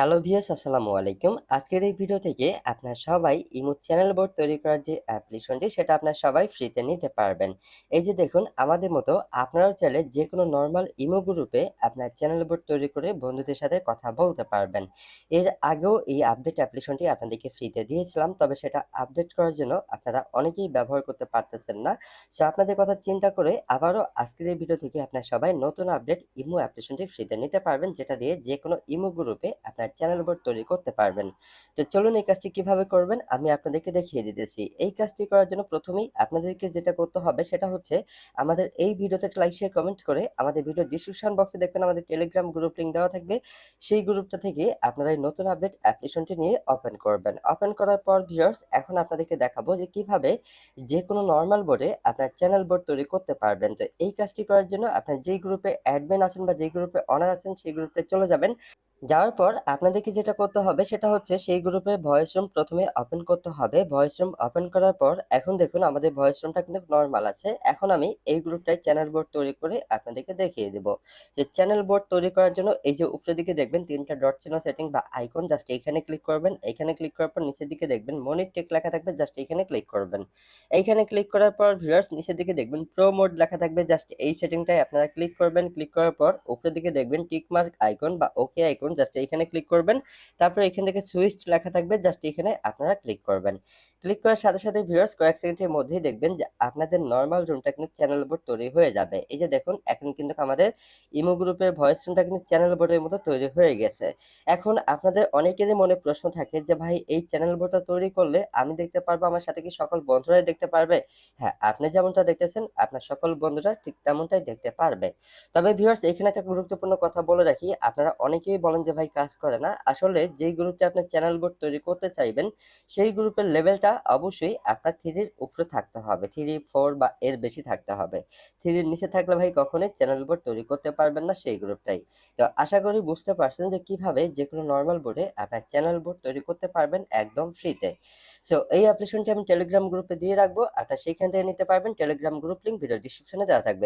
Hello viewers আসসালামু আলাইকুম। আজকের এই ভিডিও থেকে আপনার সবাই ইমো চ্যানেল বোর্ড তৈরি করার যে অ্যাপ্লিকেশনটি সেটা আপনার সবাই ফ্রিতে নিতে পারবেন। এই যে দেখুন, আমাদের মতো আপনারাও চাইলে যে কোনো নর্মাল ইমো গ্রুপে আপনার চ্যানেল বোর্ড তৈরি করে বন্ধুদের সাথে কথা বলতে পারবেন। এর আগেও এই আপডেট অ্যাপ্লিকেশনটি আপনাদেরকে ফ্রিতে দিয়েছিলাম, তবে সেটা আপডেট করার জন্য আপনারা অনেকেই ব্যবহার করতে পারতেছেন না। সো আপনাদের কথা চিন্তা করে আবারও আজকের এই ভিডিও থেকে আপনার সবাই নতুন আপডেট ইমো অ্যাপ্লিকেশনটি ফ্রিতে নিতে পারবেন, যেটা দিয়ে যে কোনো ইমো গ্রুপে আপনার চ্যানেল বোর্ড তৈরি করতে পারবেন। তো চলুন এই কাজটি কীভাবে করবেন, আমি আপনাদেরকে দেখিয়ে দিতেছি। এই কাজটি করার জন্য প্রথমেই আপনাদেরকে যেটা করতে হবে সেটা হচ্ছে আমাদের এই ভিডিওতে লাইক শেয়ার কমেন্ট করে আমাদের ভিডিও ডিসক্রিপশন বক্সে দেখবেন আমাদের টেলিগ্রাম গ্রুপ লিঙ্ক দেওয়া থাকবে। সেই গ্রুপটা থেকে আপনারা এই নতুন আপডেট অ্যাপ্লিকেশনটি নিয়ে ওপেন করবেন। ওপেন করার পর ভিউয়ার্স এখন আপনাদেরকে দেখাবো যে কীভাবে যে কোনো নর্মাল বোর্ডে আপনার চ্যানেল বোর্ড তৈরি করতে পারবেন। তো এই কাজটি করার জন্য আপনার যেই গ্রুপে অ্যাডমিন আছেন বা যেই গ্রুপে অনার আছেন সেই গ্রুপে চলে যাবেন। যাওয়ার পর আপনাদেরকে যেটা করতে হবে সেটা হচ্ছে সেই গ্রুপে ভয়েস রুম প্রথমে ওপেন করতে হবে। ভয়েস রুম ওপেন করার পর এখন দেখুন আমাদের ভয়েস রুমটা কিন্তু নর্মাল আছে। এখন আমি এই গ্রুপটায় চ্যানেল বোর্ড তৈরি করে আপনাদেরকে দেখিয়ে দেব। যে চ্যানেল বোর্ড তৈরি করার জন্য এই যে উপরের দিকে দেখবেন তিনটা ডট চিহ্ন সেটিং বা আইকন জাস্ট এইখানে ক্লিক করবেন। এখানে ক্লিক করার পর নিচের দিকে দেখবেন মনির টেক লেখা থাকবে জাস্ট এখানে ক্লিক করবেন। এইখানে ক্লিক করার পর ভিউয়ার্স নিচের দিকে দেখবেন প্রো মোড লেখা থাকবে জাস্ট এই সেটিংটায় আপনারা ক্লিক করবেন। ক্লিক করার পর উপরের দিকে দেখবেন টিক মার্ক আইকন বা ওকে আইকন জাস্ট এইখানে ক্লিক করবেন। তারপর এখান থেকে সুইচ লেখা থাকবে জাস্ট এখানে আপনারা ক্লিক করবেন। ক্লিক করার সাথে সাথে ভিউয়ার্স কয়েক সেকেন্ডের মধ্যেই দেখবেন যে আপনাদের নর্মাল রুমটা কিন্তু চ্যানেল বোর্ড তৈরি হয়ে যাবে। এই যে দেখুন, এখন কিন্তু আমাদের ইমো গ্রুপের ভয়েস রুমটা কিন্তু চ্যানেল বোর্ডের মতো তৈরি হয়ে গেছে। এখন আপনাদের অনেকেরই মনে প্রশ্ন থাকে যে, ভাই, এই চ্যানেল বোর্ডটা তৈরি করলে আমি দেখতে পারব? আমার সাথে কি সকল বন্ধুরাই দেখতে পারবে? হ্যাঁ আপনি যেমনটা দেখতেছেন, আপনার সকল বন্ধুরা ঠিক তেমনটাই দেখতে পারবে। তবে ভিউয়ার্স এখানে একটা গুরুত্বপূর্ণ কথা বলে রাখি, আপনারা অনেকেই বলেন যে ভাই কাজ করে না। আসলে যেই গ্রুপে আপনি চ্যানেল বোর্ড তৈরি করতে চাইবেন, সেই গ্রুপের লেভেলটা অবশ্যই আপনার থ্রির উপরে থাকতে হবে। থ্রি, ফোর বা এর বেশি থাকতে হবে। থ্রির নিচে থাকলে ভাই কখনোই চ্যানেল বোর্ড তৈরি করতে পারবেন না সেই গ্রুপটাই। তো আশা করি বুঝতে পারছেন যে কীভাবে যে কোনো নর্মাল বোর্ডে আপনার চ্যানেল বোর্ড তৈরি করতে পারবেন একদম ফ্রিতে সো এই অ্যাপ্লিকেশনটি আমি টেলিগ্রাম গ্রুপে দিয়ে রাখব। আপনার সেইখান থেকে নিতে পারবেন। টেলিগ্রাম গ্রুপ লিঙ্ক ভিডিও ডিসক্রিপশনে দেওয়া থাকবে।